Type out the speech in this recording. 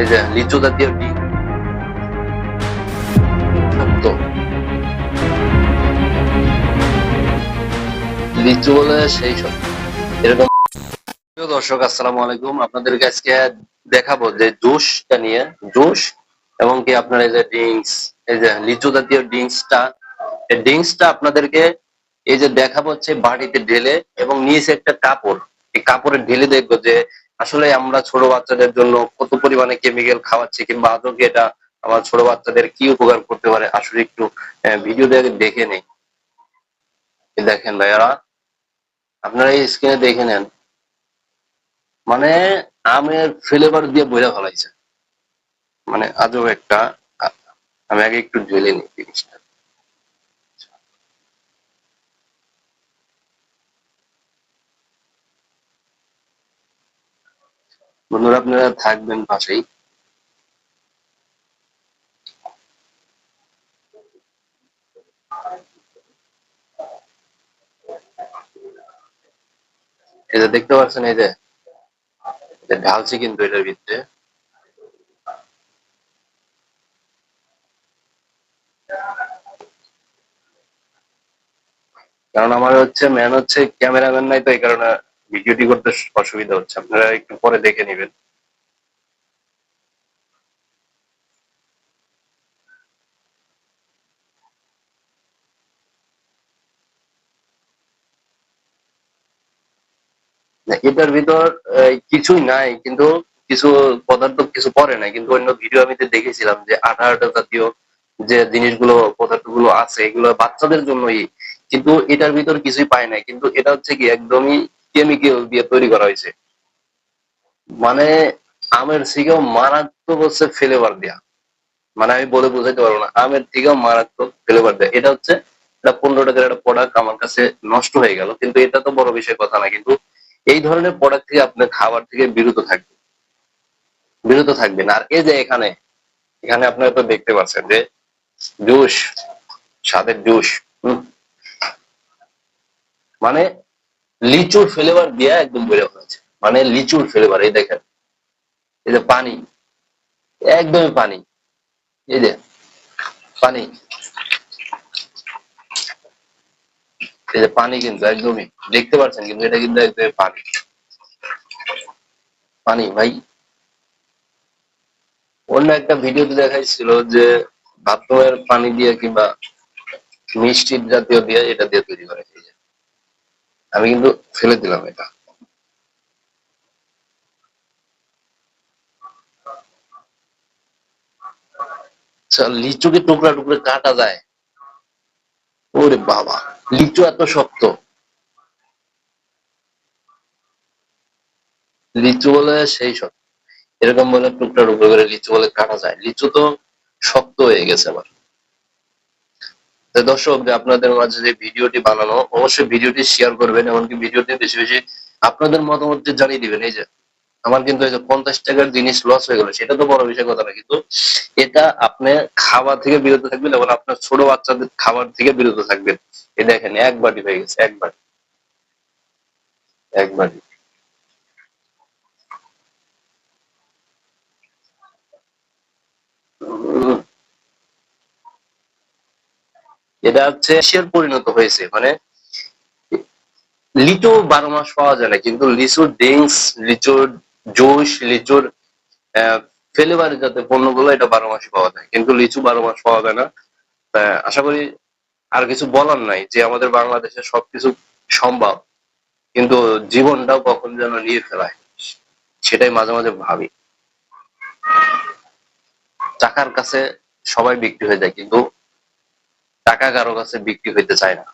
এই যে, লিচু জাতীয় লিচু বলে সেই সব দর্শক, আসসালামু আলাইকুম। আপনাদেরকে আজকে দেখাবো যে জুসটা নিয়ে, জুস এবং কি আপনার এই যে ড্রিঙ্কস, এই যে লিচু জাতীয় ড্রিঙ্কসটা। এই ড্রিঙ্কসটা আপনাদেরকে এই যে দেখাবো হচ্ছে বাড়িতে ঢেলে এবং নিয়েছে একটা কাপড়। এই কাপড়ে ঢেলে দেখব যে আসলে আমরা ছোট বাচ্চাদের জন্য কত পরিমাণে কেমিক্যাল খাওয়াচ্ছি কিংবা আদৌ এটা আমার ছোট বাচ্চাদের কি উপকার করতে পারে, আসলে একটু ভিডিও দেখে নেই। দেখেন ভাইয়ারা, আপনারা এই স্ক্রিনে দেখে নেন। মানে আমের ফ্লেভার দিয়ে বইরা ফেলাইছে। মানে আজব একটা আমি আগে একটু ঢেলে নিই জিনিসটা। বন্ধুরা, আপনারা থাকবেন পাশেই। যে দেখতে পাচ্ছেন, এই যে, এটা ঢালছি কিন্তু এটার ভিতরে। কারণ আমার হচ্ছে ম্যান হচ্ছে ক্যামেরাম্যান নাই তো, এই কারণে ভিডিওটি করতে অসুবিধা হচ্ছে। আপনারা একটু পরে দেখে নেবেন। এটার ভিতর কিছুই নাই, কিন্তু কিছু পদার্থ কিছু পরে নাই, কিন্তু অন্য ভিডিও আমি দেখেছিলাম যে আঠা আঠা জাতীয় যে জিনিসগুলো, পদার্থগুলো আছে, এগুলো বাচ্চাদের জন্যই, কিন্তু এটার ভিতর কিছুই পায় নাই। কিন্তু এটা হচ্ছে কি, একদমই কেমিক্যাল দিয়ে তৈরি করা হয়েছে। মানে আমের থেকেও মারাত্মক হচ্ছে ফ্লেভার দেয়া। মানে আমি বলে বোঝাইতে পারব না, আমের থেকেও মারাত্মক ফ্লেভার দেয়। এটা হচ্ছে এটা পনেরো টাকার একটা প্রোডাক্ট আমার কাছে নষ্ট হয়ে গেল, কিন্তু এটা তো বড় বিষয় কথা না, কিন্তু এই ধরনের প্রোডাক্ট থেকে আপনার খাবার থেকে বিরত থাকবে। বিরত থাকবেন আর এই যে এখানে এখানে আপনারা তো দেখতে পাচ্ছেন যে জুস, স্বাদের জুস মানে লিচুর ফ্লেভার দিয়ে একদম বেড়ে হয়েছে মানে লিচুর ফ্লেভার, এই দেখেন। এই যে পানি। একদমই পানি। এই যে পানি। এই যে পানি কিন্তু একদমই। দেখতে পাচ্ছেন কিন্তু এটা কিন্তু একদমই পানি। পানি, ভাই। অন্য একটা ভিডিওতে দেখাইছিল যে বাথরুমের পানি দিয়ে কিংবা মিষ্টি জাতীয় দিয়ে এটা দিয়ে তৈরি করে। আমি কিন্তু ফেলে দিলাম এটা। আচ্ছা, লিচুকে টুকরা টুকরা কাটা যায়। ওরে বাবা লিচু এত শক্ত। লিচু বলে সেই শক্ত। এরকম বলে টুকরা টুকরা করে লিচু বলে কাটা যায়। লিচু তো শক্ত হয়ে গেছে আবার। দর্শক যে আপনাদের মাঝে যে ভিডিওটি বানানো, অবশ্যই ভিডিওটি শেয়ার করবেন এমনকি ভিডিওটি বেশি বেশি আপনাদের মতামত জানিয়ে দিবেন। এই যে, আমার কিন্তু এই যে পঞ্চাশ টাকার জিনিস লস হয়ে গেল, সেটা তো বড় বিষয় কথা না, কিন্তু এটা আপনি খাবার থেকে বিরত থাকবেন এবং আপনার ছোট বাচ্চাদের খাবার থেকে বিরত থাকবেন। এই দেখেন, এক বাটি হয়ে গেছে, এক বাটি। এক বাটি। এটা হচ্ছে শের পরিণত হয়েছে মানে লিচু বারো মাস পাওয়া যায় না, কিন্তু লিচুর ড্রিঙ্কস লিচুর জুস লিচুর ফ্লেভার যাতে পণ্যগুলো এটা বারো মাসে পাওয়া যায়, কিন্তু লিচু বারো মাস পাওয়া যায় না। আশা করি আর কিছু বলার নাই যে আমাদের বাংলাদেশে সবকিছু সম্ভব, কিন্তু জীবনটাও কখন যেন নিয়ে ফেলায়, সেটাই মাঝে মাঝে ভাবি। টাকার কাছে সবাই বিক্রি হয়ে যায়, কিন্তু টাকা কারও কাছে বিক্রি হইতে চায় না।